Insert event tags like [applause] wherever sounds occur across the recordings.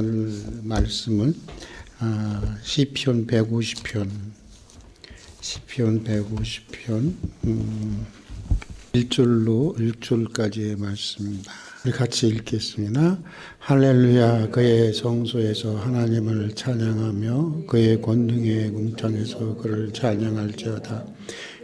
나눌 말씀은 아, 시편 150편 시편 150편 음, 1절로 6절까지의 말씀입니다. 우리 같이 읽겠습니다. 할렐루야 그의 성소에서 하나님을 찬양하며 그의 권능의 궁창에서 그를 찬양할지어다.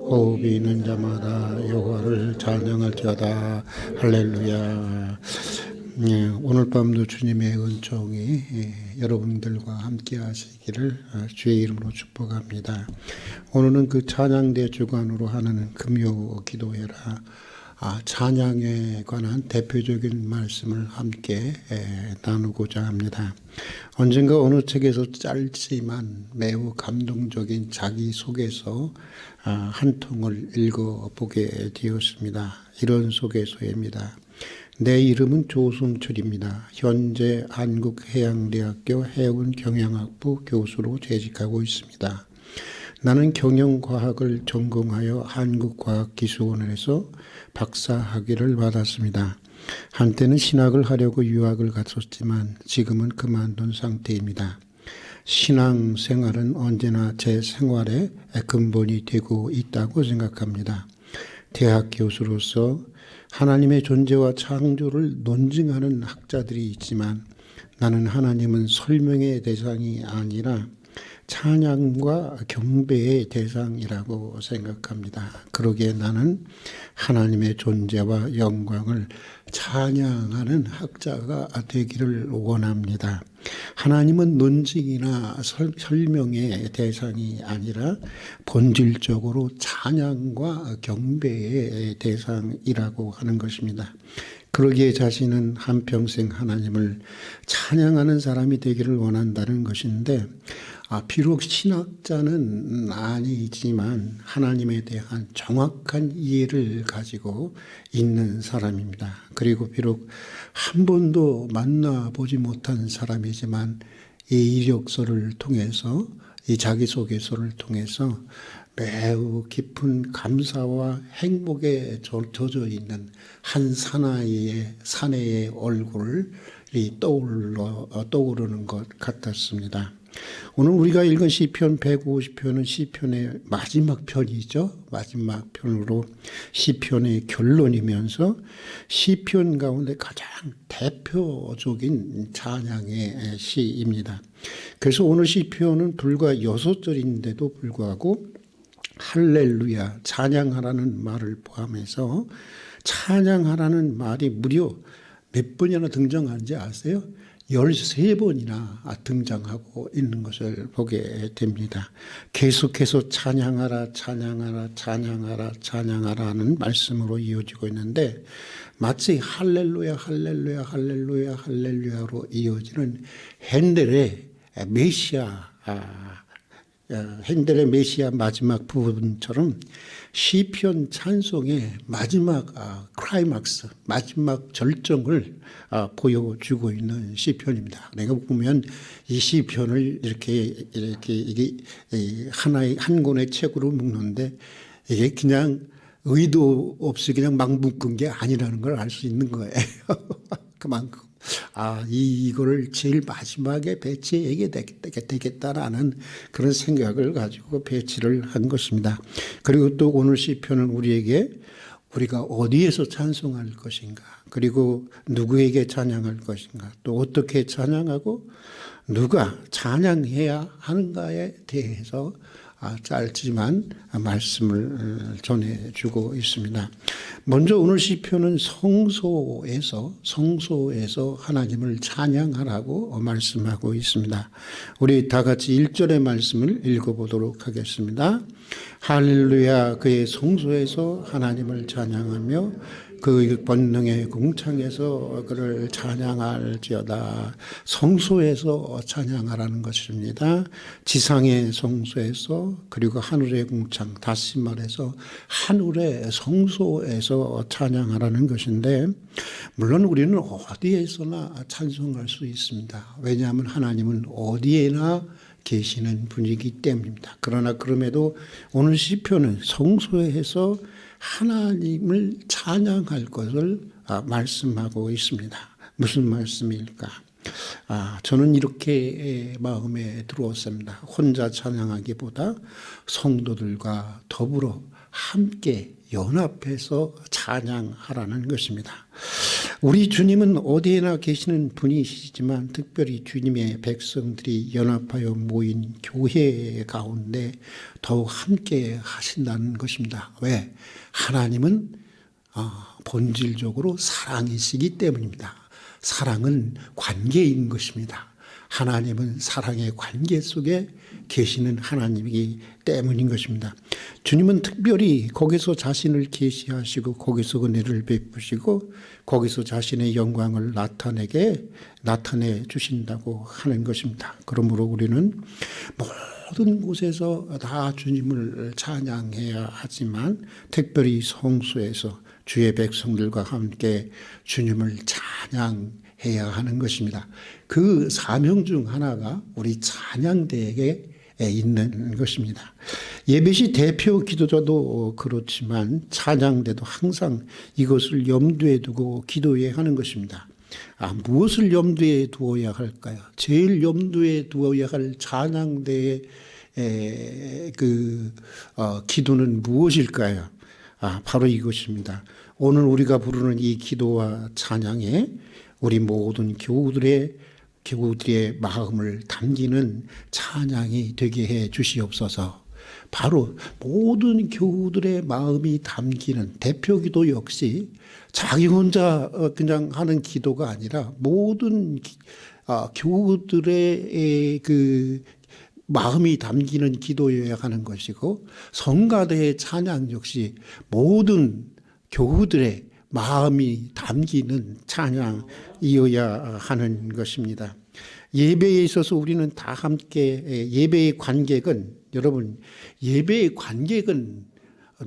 호흡이 있는 자마다 여호와를 찬양할지어다. 할렐루야. 예, 오늘 밤도 주님의 은총이 예, 여러분들과 함께 하시기를 어, 주의 이름으로 축복합니다. 오늘은 그 찬양대 주관으로 하는 금요 기도회라 아, 찬양에 관한 대표적인 말씀을 함께 에, 나누고자 합니다. 언젠가 어느 책에서 짧지만 매우 감동적인 자기 속에서 아, 한 통을 읽어보게 되었습니다. 이런 소개서입니다. 내 이름은 조승철입니다. 현재 한국해양대학교 해운경영학부 교수로 재직하고 있습니다. 나는 경영과학을 전공하여 한국과학기술원에서 박사 학위를 받았습니다. 한때는 신학을 하려고 유학을 갔었지만 지금은 그만둔 상태입니다. 신앙 생활은 언제나 제 생활의 근본이 되고 있다고 생각합니다. 대학 교수로서 하나님의 존재와 창조를 논증하는 학자들이 있지만 나는 하나님은 설명의 대상이 아니라 찬양과 경배의 대상이라고 생각합니다. 그러기에 나는 하나님의 존재와 영광을 찬양하는 학자가 되기를 원합니다. 하나님은 논증이나 설명의 대상이 아니라 본질적으로 찬양과 경배의 대상이라고 하는 것입니다. 그러기에 자신은 한평생 하나님을 찬양하는 사람이 되기를 원한다는 것인데, 아, 비록 신학자는 아니지만 하나님에 대한 정확한 이해를 가지고 있는 사람입니다. 그리고 비록 한 번도 만나보지 못한 사람이지만 이 이력서를 통해서 이 자기소개서를 통해서 매우 깊은 감사와 행복에 젖어 있는 한 사나이의 사내의 얼굴이 떠올러 떠오르는 것 같았습니다. 오늘 우리가 읽은 시편 150편은 시편의 마지막 편이죠. 마지막 편으로 시편의 결론이면서 시편 가운데 가장 대표적인 찬양의 시입니다. 그래서 오늘 시편은 불과 여섯 절인데도 불구하고 할렐루야 찬양하라는 말을 포함해서 찬양하라는 말이 무려 몇 번이나 등장하는지 아세요? 13번이나 등장하고 있는 것을 보게 됩니다. 계속해서 찬양하라, 찬양하라, 찬양하라, 찬양하라는 말씀으로 이어지고 있는데 마치 할렐루야, 할렐루야, 할렐루야, 할렐루야로 이어지는 핸델의 메시아 핸델의 메시아 마지막 부분처럼 시편 찬송의 마지막 아, 크라이막스 마지막 절정을 아, 보여주고 있는 시편입니다. 내가 보면 이 시편을 이렇게 이렇게 이게 하나의 한 권의 책으로 묶는데 이게 그냥 의도 없이 그냥 막 묶은 게 아니라는 걸 알 수 있는 거예요. [laughs] 그만큼 아, 이, 이거를 제일 마지막에 배치해야 되겠다 라는 그런 생각을 가지고 배치를 한 것입니다. 그리고 또 오늘 시편은 우리에게 우리가 어디에서 찬송할 것인가, 그리고 누구에게 찬양할 것인가, 또 어떻게 찬양하고 누가 찬양해야 하는가에 대해서 아, 짧지만 말씀을 어, 전해주고 있습니다. 먼저 오늘 시편은 성소에서 성소에서 하나님을 찬양하라고 말씀하고 있습니다. 우리 다 같이 1절의 말씀을 읽어보도록 하겠습니다. 할렐루야 그의 성소에서 하나님을 찬양하며 그 본능의 궁창에서 그를 찬양할지어다 성소에서 찬양하라는 것입니다. 지상의 성소에서 그리고 하늘의 궁창 다시 말해서 하늘의 성소에서 찬양하라는 것인데 물론 우리는 어디에서나 찬송할 수 있습니다. 왜냐하면 하나님은 어디에나 계시는 분이기 때문입니다. 그러나 그럼에도 오늘 시편은 성소에서 하나님을 찬양할 것을 아, 말씀하고 있습니다. 무슨 말씀일까? 아, 저는 이렇게 마음에 들어왔습니다. 혼자 찬양하기보다 성도들과 더불어 함께 연합해서 찬양하라는 것입니다. 우리 주님은 어디에나 계시는 분이시지만 특별히 주님의 백성들이 연합하여 모인 교회 가운데 더욱 함께 하신다는 것입니다. 왜? 하나님은 아, 본질적으로 사랑이시기 때문입니다. 사랑은 관계인 것입니다. 하나님은 사랑의 관계 속에 계시는 하나님이기 때문인 것입니다. 주님은 특별히 거기서 자신을 계시하시고 거기서 은혜를 베푸시고 거기서 자신의 영광을 나타내게 나타내 주신다고 하는 것입니다. 그러므로 우리는 모든 곳에서 다 주님을 찬양해야 하지만 특별히 성수에서 주의 백성들과 함께 주님을 찬양 해야 하는 것입니다. 그 사명 중 하나가 우리 찬양대에 있는 것입니다. 예배시 대표 기도자도 그렇지만 찬양대도 항상 이것을 염두에 두고 기도해야 하는 것입니다. 아, 무엇을 염두에 두어야 할까요? 제일 염두에 두어야 할 찬양대의 그 어, 기도는 무엇일까요? 아, 바로 이것입니다. 오늘 우리가 부르는 이 기도와 찬양에 우리 모든 교우들의 교우들의 마음을 담기는 찬양이 되게 해 주시옵소서. 바로 모든 교우들의 마음이 담기는 대표 기도 역시 자기 혼자 어, 그냥 하는 기도가 아니라 모든 아, 교우들의 그 마음이 담기는 기도여야 하는 것이고 성가대의 찬양 역시 모든 교우들의 마음이 담기는 찬양이어야 하는 것입니다. 예배에 있어서 우리는 다 함께 예배의 관객은 여러분 예배의 관객은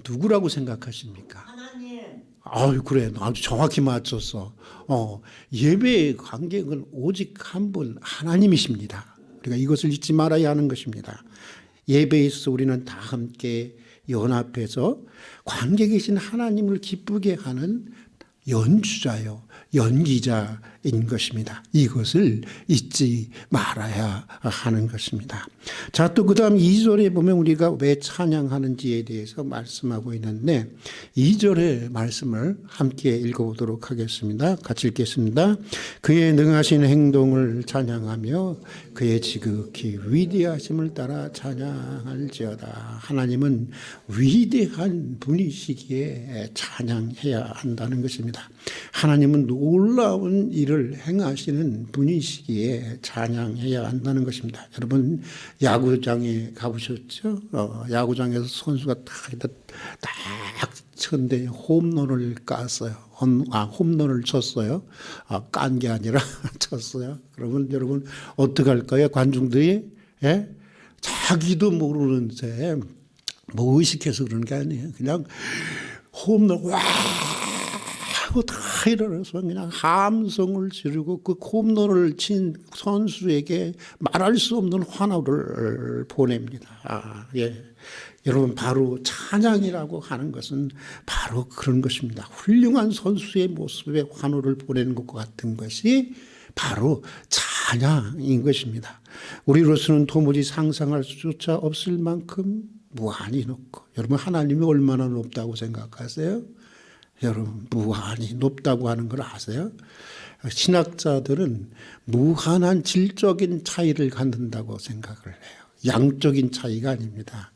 누구라고 생각하십니까? 하나님 아유 그래 아주 정확히 맞췄어. 어 예배의 관객은 오직 한 분 하나님이십니다. 우리가 이것을 잊지 말아야 하는 것입니다. 예배에 있어서 우리는 다 함께 연합해서 관객이신 하나님을 기쁘게 하는 연주자요, 연기자인 것입니다. 이것을 잊지 말아야 하는 것입니다. 자, 또 그 다음 2절에 보면 우리가 왜 찬양하는지에 대해서 말씀하고 있는데 2절의 말씀을 함께 읽어보도록 하겠습니다. 같이 읽겠습니다. 그의 능하신 행동을 찬양하며 그의 지극히 위대하심을 따라 찬양할지어다. 하나님은 위대한 분이시기에 찬양해야 한다는 것입니다. 하나님은 놀라운 일을 행하시는 분이시기에 찬양해야 한다는 것입니다. 여러분 야구장에 가보셨죠? 어, 야구장에서 선수가 딱, 딱 쳤는데 홈런을 깠어요. 홈, 아, 홈런을 쳤어요. 아, 깐 게 아니라 [laughs] 쳤어요. 그러면 여러분 어떻게 할까요? 관중들이 예? 자기도 모르는데 뭐 의식해서 그런 게 아니에요. 그냥 홈런 와 하고 다 일어나서 그냥 함성을 지르고 그 홈런을 친 선수에게 말할 수 없는 환호를 보냅니다. 아, 예. 여러분 바로 찬양이라고 하는 것은 바로 그런 것입니다. 훌륭한 선수의 모습에 환호를 보내는 것과 같은 것이 바로 찬양인 것입니다. 우리로서는 도무지 상상할 수조차 없을 만큼 무한히 높고 여러분 하나님이 얼마나 높다고 생각하세요? 여러분 무한히 높다고 하는 걸 아세요? 신학자들은 무한한 질적인 차이를 갖는다고 생각을 해요. 양적인 차이가 아닙니다.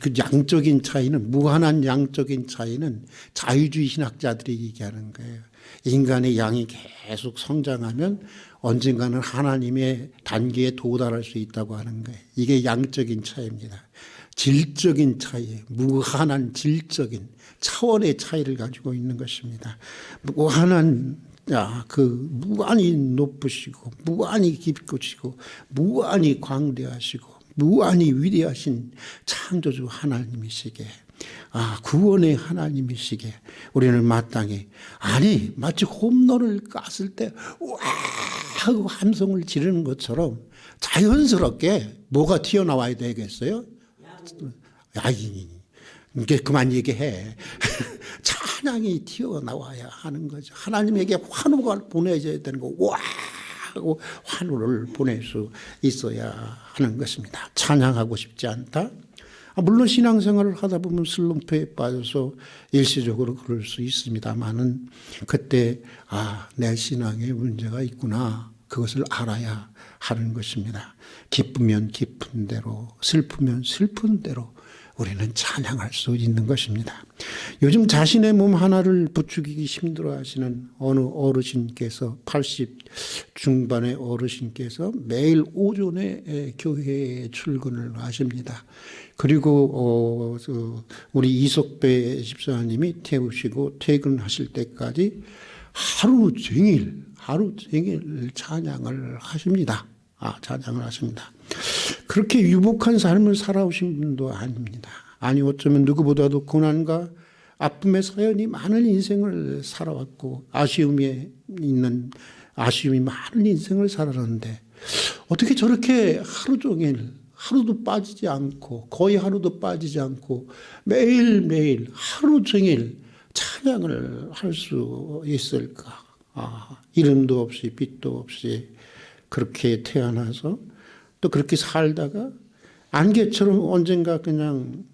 그 양적인 차이는 무한한 양적인 차이는 자유주의 신학자들이 얘기하는 거예요. 인간의 양이 계속 성장하면 언젠가는 하나님의 단계에 도달할 수 있다고 하는 거예요. 이게 양적인 차이입니다. 질적인 차이, 무한한 질적인 차원의 차이를 가지고 있는 것입니다. 무한한 야, 그 무한히 높으시고 무한히 깊으시고 무한히 광대하시고 무한히 위대하신 창조주 하나님이시게 아 구원의 하나님이시게 우리는 마땅히 아니 마치 홈런을 깠을 때 와 하고 함성을 지르는 것처럼 자연스럽게 뭐가 튀어나와야 되겠어요? 야이 이게 그만 얘기해. [laughs] 찬양이 튀어나와야 하는 거죠. 하나님에게 환호가 보내져야 되는 거. 와! 하고 환호를 보낼 수 있어야 하는 것입니다. 찬양하고 싶지 않다? 아, 물론 신앙생활을 하다 보면 슬럼프에 빠져서 일시적으로 그럴 수 있습니다만은 그때 아, 내 신앙에 문제가 있구나. 그것을 알아야 하는 것입니다. 기쁘면 기쁜 대로, 슬프면 슬픈 대로 우리는 찬양할 수 있는 것입니다. 요즘 자신의 몸 하나를 부추기기 힘들어 하시는 어느 어르신께서 80 중반의 어르신께서 매일 오전에 교회에 출근을 하십니다. 그리고 어, 그 우리 이석배 집사님이 태우시고 퇴근하실 때까지 하루 종일 하루 종일 찬양을 하십니다. 아, 찬양을 하십니다. 그렇게 유복한 삶을 살아오신 분도 아닙니다. 아니 어쩌면 누구보다도 고난과 아픔의 사연이 많은 인생을 살아왔고 아쉬움이 있는 아쉬움이 많은 인생을 살았는데 어떻게 저렇게 하루 종일 하루도 빠지지 않고 거의 하루도 빠지지 않고 매일매일 하루 종일 찬양을 할 수 있을까? 아, 이름도 없이 빛도 없이 그렇게 태어나서 또 그렇게 살다가 안개처럼 언젠가 그냥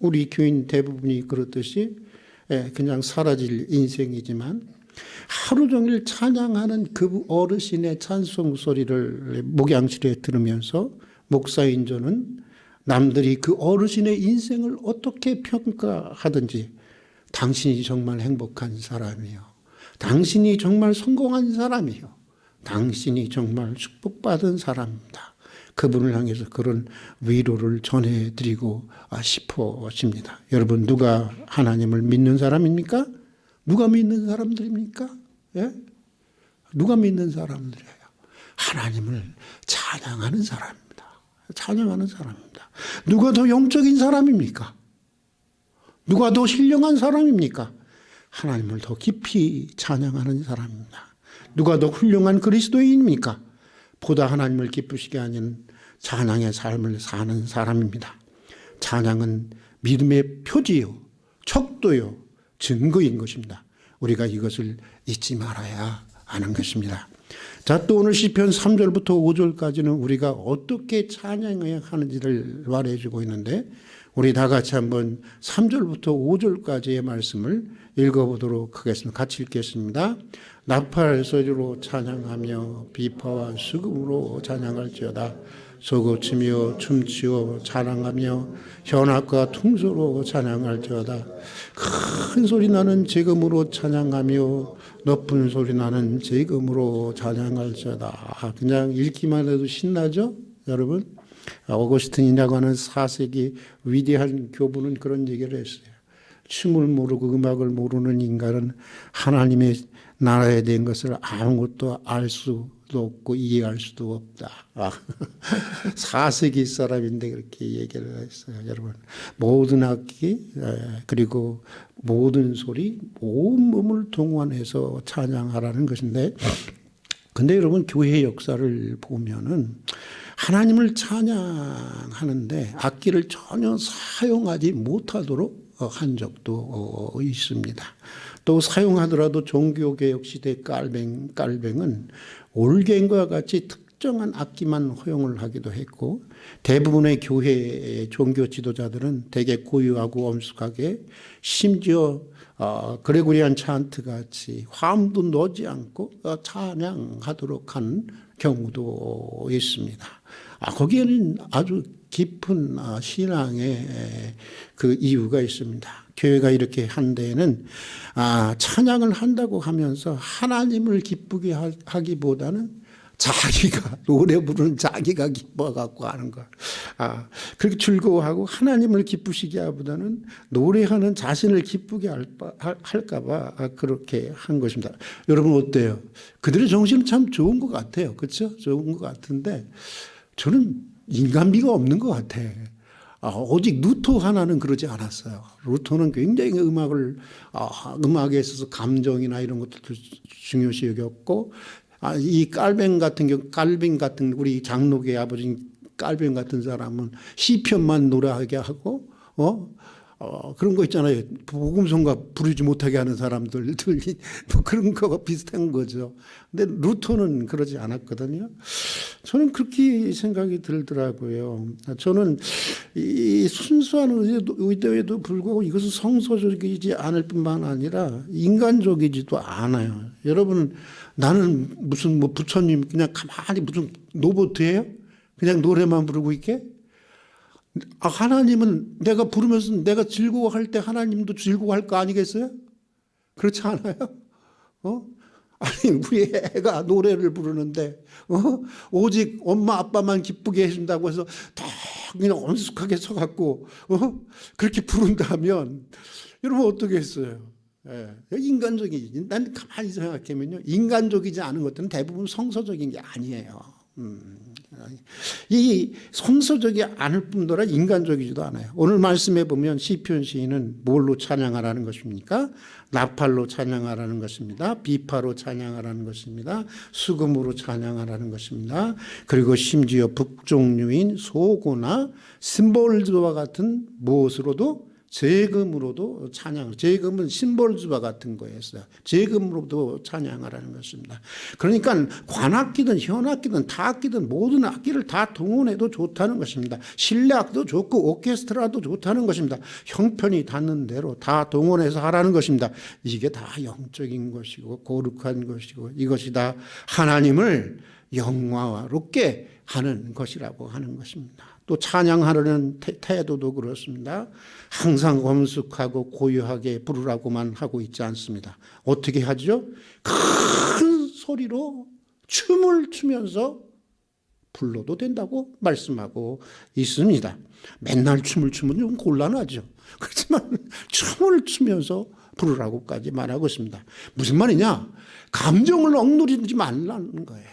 우리 교인 대부분이 그렇듯이 예, 그냥 사라질 인생이지만 하루 종일 찬양하는 그 어르신의 찬송 소리를 목양실에 들으면서 목사인 저는 남들이 그 어르신의 인생을 어떻게 평가하든지 당신이 정말 행복한 사람이요. 당신이 정말 성공한 사람이요. 당신이 정말 축복받은 사람입니다. 그분을 향해서 그런 위로를 전해드리고 싶어집니다. 여러분 누가 하나님을 믿는 사람입니까? 누가 믿는 사람들입니까? 예? 누가 믿는 사람들이에요? 하나님을 찬양하는 사람입니다. 찬양하는 사람입니다. 누가 더 영적인 사람입니까? 누가 더 신령한 사람입니까? 하나님을 더 깊이 찬양하는 사람입니다. 누가 더 훌륭한 그리스도인입니까? 보다 하나님을 기쁘시게 하는 찬양의 삶을 사는 사람입니다. 찬양은 믿음의 표지요, 척도요, 증거인 것입니다. 우리가 이것을 잊지 말아야 하는 것입니다. 자, 또 오늘 시편 3절부터 5절까지는 우리가 어떻게 찬양해야 하는지를 말해 주고 있는데 우리 다 같이 한번 3절부터 5절까지의 말씀을 읽어 보도록 하겠습니다. 같이 읽겠습니다. 나팔 소리로 찬양하며 비파와 수금으로 찬양할지어다. 소고치며 춤추어 찬양하며 현악과 퉁소로 찬양할지어다. 큰 소리 나는 재금으로 찬양하며 높은 소리 나는 재금으로 찬양할지어다. 그냥 읽기만 해도 신나죠? 여러분? 오거스틴이라고 하는 4세기 위대한 교부는 그런 얘기를 했어요. 춤을 모르고 음악을 모르는 인간은 하나님의 나라에 대한 것을 아무것도 알 수도 없고 이해할 수도 없다. [laughs] 아, 4세기 사람인데 그렇게 얘기를 했어요. 여러분 모든 악기 그리고 모든 소리 온 몸을 동원해서 찬양하라는 것인데 근데 여러분 교회 역사를 보면은 하나님을 찬양하는데 악기를 전혀 사용하지 못하도록 한 적도 있습니다. 또 사용하더라도 종교개혁 시대 깔뱅, 깔뱅은 올갱과 같이 특정한 악기만 허용을 하기도 했고 대부분의 교회 종교 지도자들은 대개 고유하고 엄숙하게 심지어 어, 그레고리안 찬트 같이 화음도 넣지 않고 어, 찬양하도록 한 경우도 있습니다. 아, 거기에는 아주 깊은 아, 신앙의 그 이유가 있습니다. 교회가 이렇게 한 데에는 아, 찬양을 한다고 하면서 하나님을 기쁘게 하기보다는 자기가 노래 부르는 자기가 기뻐 갖고 하는 걸. 아, 그렇게 즐거워하고 하나님을 기쁘시게 하보다는 노래하는 자신을 기쁘게 할까 할까봐 아, 그렇게 한 것입니다. 여러분 어때요? 그들의 정신은 참 좋은 것 같아요. 그렇죠? 좋은 것 같은데 저는 인간미가 없는 것 같아. 아, 오직 루토 하나는 그러지 않았어요. 루토는 굉장히 음악을 아, 음악에 있어서 감정이나 이런 것들도 중요시 여겼고 아, 이 깔뱅 같은 경우 깔빙 같은 우리 장로계 아버지 깔뱅 같은 사람은 시편만 노래하게 하고 어 어, 그런 거 있잖아요. 복음성가 부르지 못하게 하는 사람들, [laughs] 뭐 그런 거가 비슷한 거죠. 근데 루터는 그러지 않았거든요. 저는 그렇게 생각이 들더라고요. 저는 이 순수한 의도, 의도에도 불구하고 이것은 성서적이지 않을 뿐만 아니라 인간적이지도 않아요. 여러분, 나는 무슨 뭐 부처님 그냥 가만히 무슨 노보트예요? 그냥 노래만 부르고 있게? 아, 하나님은 내가 부르면서 내가 즐거워할 때 하나님도 즐거워할 거 아니겠어요? 그렇지 않아요? 어? 아니, 우리 애가 노래를 부르는데, 어? 오직 엄마, 아빠만 기쁘게 해준다고 해서 다 그냥 엄숙하게 서갖고, 어? 그렇게 부른다면, 여러분 어떻게 했어요? 예, 인간적이지. 난 가만히 생각하면요. 인간적이지 않은 것들은 대부분 성서적인 게 아니에요. 음. 이 성서적이 않을 뿐더러 인간적이지도 않아요. 오늘 말씀해 보면 시편 시인은 뭘로 찬양하라는 것입니까? 나팔로 찬양하라는 것입니다. 비파로 찬양하라는 것입니다. 수금으로 찬양하라는 것입니다. 그리고 심지어 북종류인 소고나 심볼즈와 같은 무엇으로도 재금으로도 찬양, 재금은 심볼주와 같은 거였어요. 재금으로도 찬양하라는 것입니다. 그러니까 관악기든 현악기든 타악기든 모든 악기를 다 동원해도 좋다는 것입니다. 실내악도 좋고 오케스트라도 좋다는 것입니다. 형편이 닿는 대로 다 동원해서 하라는 것입니다. 이게 다 영적인 것이고 거룩한 것이고 이것이 다 하나님을 영화롭게 하는 것이라고 하는 것입니다. 또 찬양하려는 태도도 그렇습니다. 항상 엄숙하고 고요하게 부르라고만 하고 있지 않습니다. 어떻게 하죠? 큰 소리로 춤을 추면서 불러도 된다고 말씀하고 있습니다. 맨날 춤을 추면 좀 곤란하죠. 그렇지만 춤을 추면서 부르라고까지 말하고 있습니다. 무슨 말이냐? 감정을 억누르지 말라는 거예요.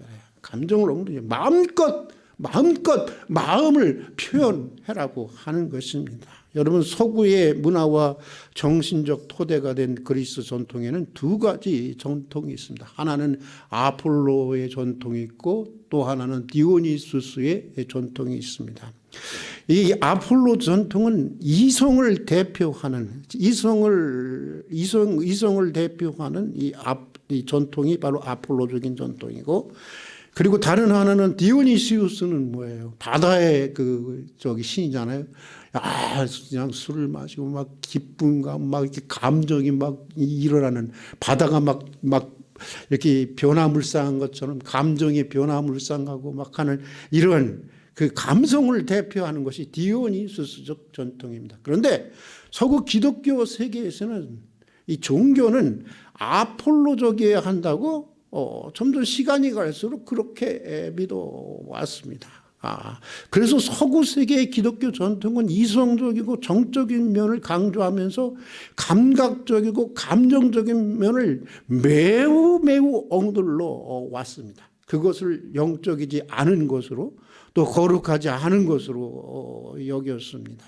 예, 감정을 억누르지 마음껏 마음껏 마음을 표현해라고 하는 것입니다. 여러분 서구의 문화와 정신적 토대가 된 그리스 전통에는 두 가지 전통이 있습니다. 하나는 아폴로의 전통이 있고 또 하나는 디오니수스의 전통이 있습니다. 이 아폴로 전통은 이성을 대표하는 이성을 이성 이성을 대표하는 이, 앞, 이 전통이 바로 아폴로적인 전통이고 그리고 다른 하나는 디오니시우스는 뭐예요? 바다의 그 저기 신이잖아요. 아, 그냥 술을 마시고 막 기쁨과 막 이렇게 감정이 막 일어나는 바다가 막, 막 이렇게 변화물상한 것처럼 감정이 변화물상하고 막 하는 이런 그 감성을 대표하는 것이 디오니수스적 전통입니다. 그런데 서구 기독교 세계에서는 이 종교는 아폴로적이어야 한다고 어, 점점 시간이 갈수록 그렇게 믿어 왔습니다. 아, 그래서 서구 세계의 기독교 전통은 이성적이고 정적인 면을 강조하면서 감각적이고 감정적인 면을 매우 매우 엉들러 왔습니다. 그것을 영적이지 않은 것으로 또 거룩하지 않은 것으로 여겼습니다.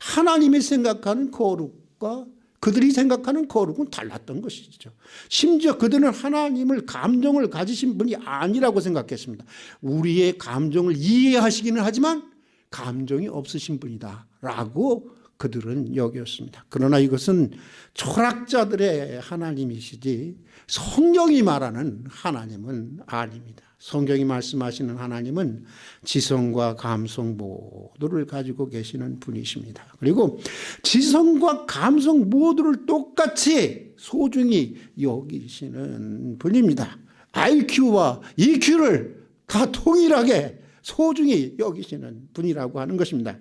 하나님이 생각하는 거룩과 그들이 생각하는 거룩은 달랐던 것이죠. 심지어 그들은 하나님을 감정을 가지신 분이 아니라고 생각했습니다. 우리의 감정을 이해하시기는 하지만 감정이 없으신 분이다. 라고 그들은 여겼습니다. 그러나 이것은 철학자들의 하나님이시지 성경이 말하는 하나님은 아닙니다. 성경이 말씀하시는 하나님은 지성과 감성 모두를 가지고 계시는 분이십니다. 그리고 지성과 감성 모두를 똑같이 소중히 여기시는 분입니다. IQ와 EQ를 다 동일하게 소중히 여기시는 분이라고 하는 것입니다.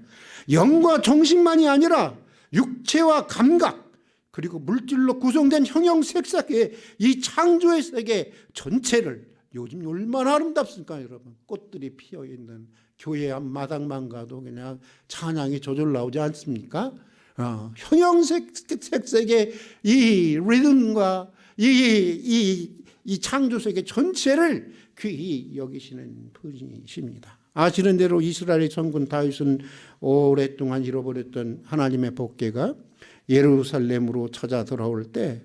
영과 정신만이 아니라 육체와 감각, 그리고 물질로 구성된 형형 색색의 이 창조의 세계 전체를 요즘 얼마나 아름답습니까, 여러분? 꽃들이 피어 있는 교회 앞 마당만 가도 그냥 찬양이 저절로 나오지 않습니까? 어, 형형색색의 이 리듬과 이, 이, 이 창조 세계 전체를 귀히 여기시는 분이십니다. 아시는 대로 이스라엘의 정군 다윗은 오랫동안 잃어버렸던 하나님의 복계가 예루살렘으로 찾아 돌아올 때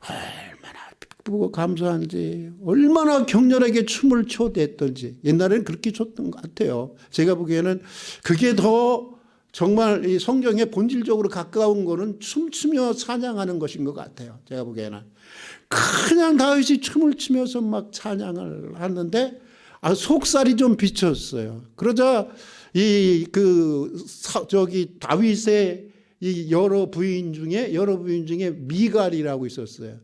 얼마나 기쁘고 감사한지 얼마나 격렬하게 춤을 춰댔던지 옛날에는 그렇게 췄던 것 같아요. 제가 보기에는 그게 더 정말 이 성경에 본질적으로 가까운 거는 춤추며 찬양하는 것인 것 같아요. 제가 보기에는 그냥 다윗이 춤을 추면서 막 찬양을 하는데 아, 속살이 좀 비쳤어요. 그러자 이 그 저기 다윗의 이 여러 부인 중에 여러 부인 중에 미갈이라고 있었어요.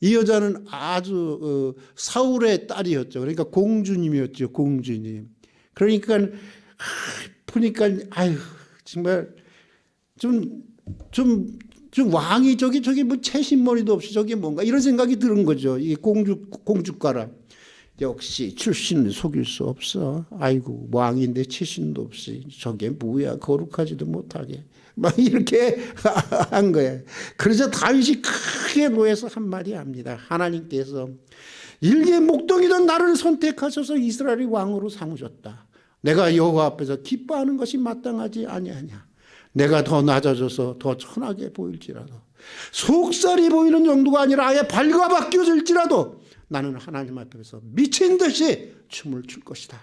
이 여자는 아주 어, 사울의 딸이었죠. 그러니까 공주님이었죠. 공주님. 그러니까 하, 보니까 아유 정말 좀좀 좀 왕이 저기 저기 뭐 채신머리도 없이 저게 뭔가 이런 생각이 드는 거죠. 이 공주 공주가라. 역시 출신을 속일 수 없어. 아이고 왕인데 채신도 없이 저게 뭐야 거룩하지도 못하게 막 이렇게 [laughs] 한 거예요. 그래서 다윗이 크게 노해서 한 말이 합니다. 하나님께서 일개 목동이던 나를 선택하셔서 이스라엘의 왕으로 삼으셨다. 내가 여호와 앞에서 기뻐하는 것이 마땅하지 아니하냐. 내가 더 낮아져서 더 천하게 보일지라도 속살이 보이는 정도가 아니라 아예 발과 바뀌어질지라도 나는 하나님 앞에서 미친 듯이 춤을 출 것이다.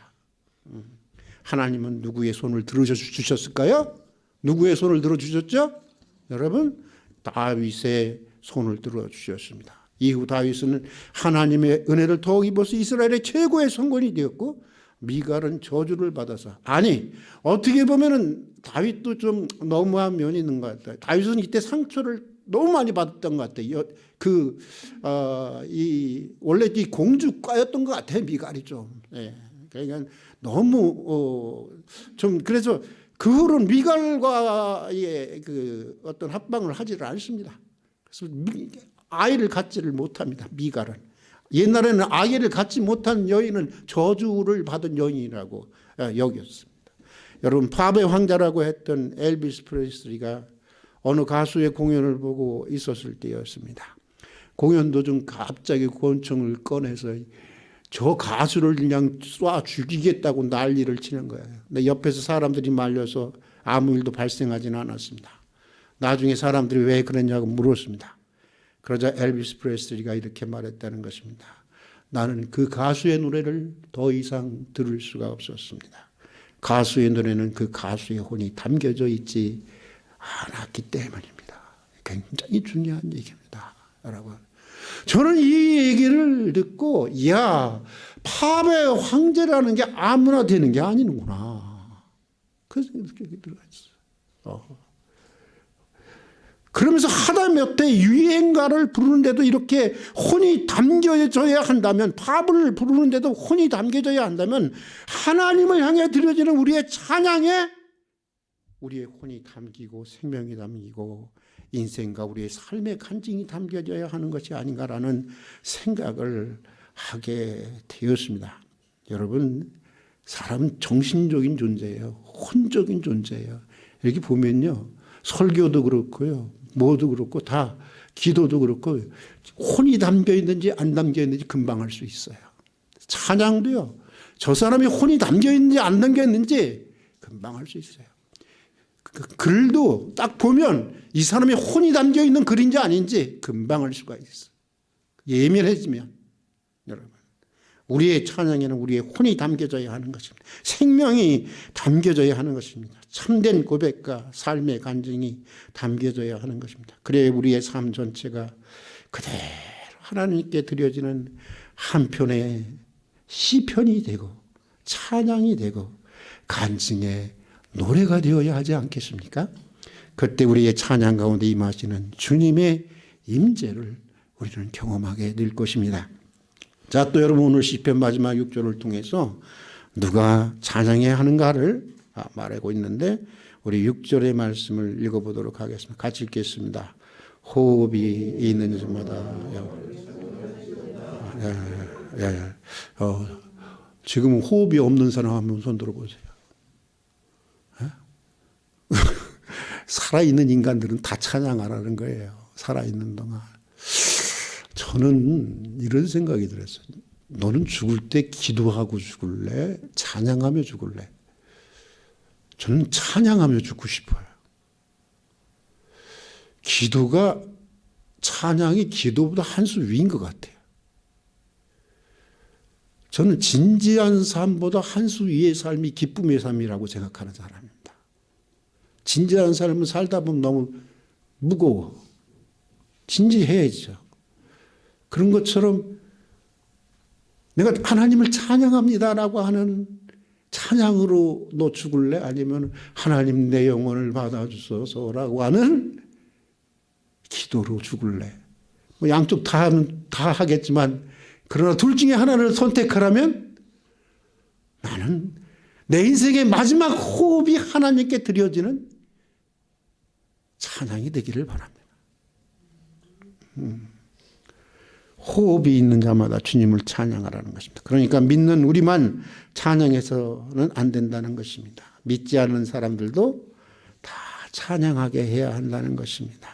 음. 하나님은 누구의 손을 들어주셨을까요? 누구의 손을 들어 주셨죠? 여러분 다윗의 손을 들어 주셨습니다. 이후 다윗은 하나님의 은혜를 더욱 입어서 이스라엘의 최고의 성권이 되었고 미갈은 저주를 받아서 아니 어떻게 보면은 다윗도 좀 너무한 면이 있는 것 같아요. 다윗은 이때 상처를 너무 많이 받았던 것 같아요. 그, 어, 이, 원래 이 공주과였던 것 같아요. 미갈이 좀. 예. 그러니까 너무, 어, 좀, 그래서 그 후로는 미갈과의 그 어떤 합방을 하지를 않습니다. 그래서 아이를 갖지를 못합니다. 미갈은. 옛날에는 아기를 갖지 못한 여인은 저주를 받은 여인이라고 어, 여겼습니다. 여러분 팝의 황자라고 했던 엘비스 프레슬리가 어느 가수의 공연을 보고 있었을 때였습니다. 공연 도중 갑자기 권총을 꺼내서 저 가수를 그냥 쏴 죽이겠다고 난리를 치는 거예요. 근데 옆에서 사람들이 말려서 아무 일도 발생하지는 않았습니다. 나중에 사람들이 왜 그랬냐고 물었습니다. 그러자 엘비스 프레슬리가 이렇게 말했다는 것입니다. 나는 그 가수의 노래를 더 이상 들을 수가 없었습니다. 가수의 노래는 그 가수의 혼이 담겨져 있지 않았기 때문입니다. 굉장히 중요한 얘기입니다. 여러분. 저는 이 얘기를 듣고, 야, 팝의 황제라는 게 아무나 되는 게 아니는구나. 그 생각이 들어갔어요. 어. 그러면서 하다 몇대 유행가를 부르는데도 이렇게 혼이 담겨져야 한다면 팝을 부르는데도 혼이 담겨져야 한다면 하나님을 향해 드려지는 우리의 찬양에 우리의 혼이 담기고 생명이 담기고 인생과 우리의 삶의 간증이 담겨져야 하는 것이 아닌가라는 생각을 하게 되었습니다. 여러분 사람 정신적인 존재예요. 혼적인 존재예요. 이렇게 보면요. 설교도 그렇고요. 뭐도 그렇고 다 기도도 그렇고 혼이 담겨 있는지 안 담겨 있는지 금방 알 수 있어요. 찬양도요. 저 사람이 혼이 담겨 있는지 안 담겨 있는지 금방 알 수 있어요. 그 글도 딱 보면 이 사람이 혼이 담겨 있는 글인지 아닌지 금방 알 수가 있어. 예민해지면 여러분 우리의 찬양에는 우리의 혼이 담겨져야 하는 것입니다. 생명이 담겨져야 하는 것입니다. 참된 고백과 삶의 간증이 담겨져야 하는 것입니다. 그래야 우리의 삶 전체가 그대로 하나님께 드려지는 한편의 시편이 되고 찬양이 되고 간증의 노래가 되어야 하지 않겠습니까? 그때 우리의 찬양 가운데 임하시는 주님의 임재를 우리는 경험하게 될 것입니다. 자, 또 여러분 오늘 시편 마지막 6절을 통해서 누가 찬양해야 하는가를 말하고 있는데 우리 6절의 말씀을 읽어보도록 하겠습니다. 같이 읽겠습니다. 호흡이 있는 자마다 예, 예. 어, 지금 호흡이 없는 사람 한번 손 들어보세요. 예? [laughs] 살아있는 인간들은 다 찬양하라는 거예요. 살아있는 동안. 저는 이런 생각이 들었어요. 너는 죽을 때 기도하고 죽을래? 찬양하며 죽을래? 저는 찬양하며 죽고 싶어요. 기도가 찬양이 기도보다 한 수 위인 것 같아요. 저는 진지한 삶보다 한 수 위의 삶이 기쁨의 삶이라고 생각하는 사람입니다. 진지한 삶은 살다 보면 너무 무거워. 진지해야죠. 그런 것처럼 내가 하나님을 찬양합니다라고 하는 찬양으로 너 죽을래? 아니면 하나님 내 영혼을 받아주소서라고 하는 기도로 죽을래? 뭐 양쪽 다 하면 다 하겠지만 그러나 둘 중에 하나를 선택하라면 나는 내 인생의 마지막 호흡이 하나님께 드려지는 찬양이 되기를 바랍니다. 음. 호흡이 있는 자마다 주님을 찬양하라는 것입니다. 그러니까 믿는 우리만 찬양해서는 안 된다는 것입니다. 믿지 않는 사람들도 다 찬양하게 해야 한다는 것입니다.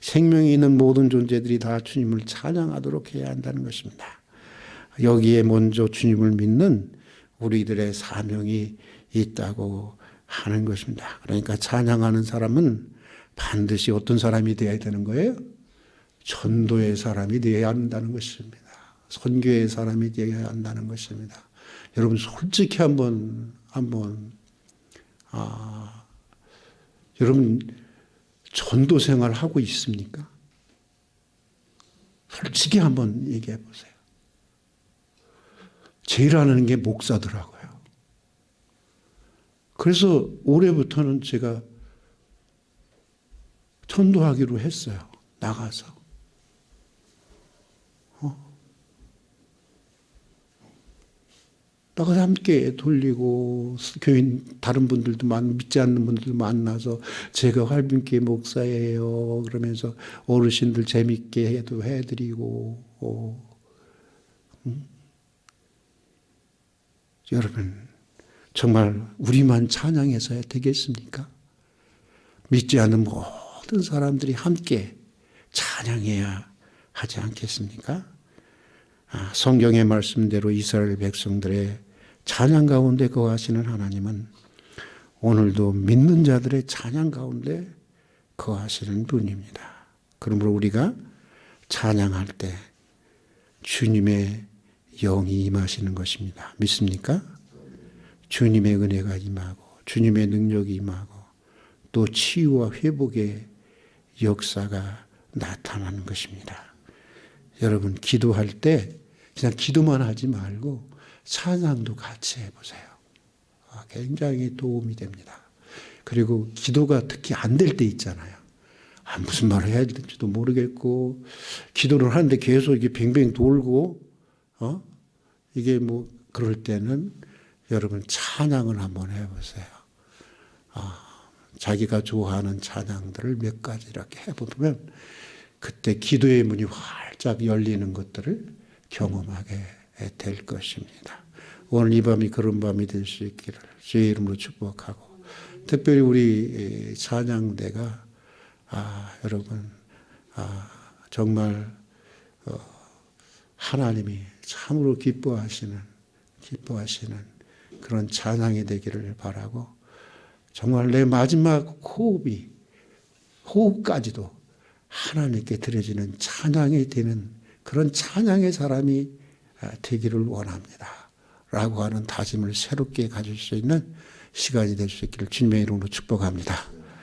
생명이 있는 모든 존재들이 다 주님을 찬양하도록 해야 한다는 것입니다. 여기에 먼저 주님을 믿는 우리들의 사명이 있다고 하는 것입니다. 그러니까 찬양하는 사람은 반드시 어떤 사람이 되어야 되는 거예요? 전도의 사람이 되어야 한다는 것입니다. 선교의 사람이 되어야 한다는 것입니다. 여러분 솔직히 한번 한번 아 여러분 전도 생활 하고 있습니까? 솔직히 한번 얘기해 보세요. 제일 하는 게 목사더라고요. 그래서 올해부터는 제가 전도하기로 했어요. 나가서. 나가서 함께 돌리고 교인 다른 분들도 만 믿지 않는 분들 만나서 제가 활빈교회 목사예요 그러면서 어르신들 재밌게 해도 해드리고 어. 음? 여러분 정말 우리만 찬양해서야 되겠습니까? 믿지 않는 모든 사람들이 함께 찬양해야 하지 않겠습니까? 아, 성경의 말씀대로 이스라엘 백성들의 찬양 가운데 거하시는 하나님은 오늘도 믿는 자들의 찬양 가운데 거하시는 분입니다. 그러므로 우리가 찬양할 때 주님의 영이 임하시는 것입니다. 믿습니까? 주님의 은혜가 임하고 주님의 능력이 임하고 또 치유와 회복의 역사가 나타나는 것입니다. 여러분 기도할 때 그냥 기도만 하지 말고 찬양도 같이 해보세요. 아, 굉장히 도움이 됩니다. 그리고 기도가 특히 안 될 때 있잖아요. 아, 무슨 말을 해야 될지도 모르겠고, 기도를 하는데 계속 이게 뱅뱅 돌고, 어? 이게 뭐, 그럴 때는 여러분 찬양을 한번 해보세요. 아, 자기가 좋아하는 찬양들을 몇 가지 이렇게 해보면, 그때 기도의 문이 활짝 열리는 것들을 경험하게 될 것입니다. 오늘 이 밤이 그런 밤이 될 수 있기를 주의 이름으로 축복하고 특별히 우리 찬양대가 아, 여러분 아, 정말 어, 하나님이 참으로 기뻐하시는 기뻐하시는 그런 찬양이 되기를 바라고 정말 내 마지막 호흡이 호흡까지도 하나님께 드려지는 찬양이 되는 그런 찬양의 사람이 되기를 원합니다. 라고 하는 다짐을 새롭게 가질 수 있는 시간이 될 수 있기를 주님의 이름으로 축복합니다.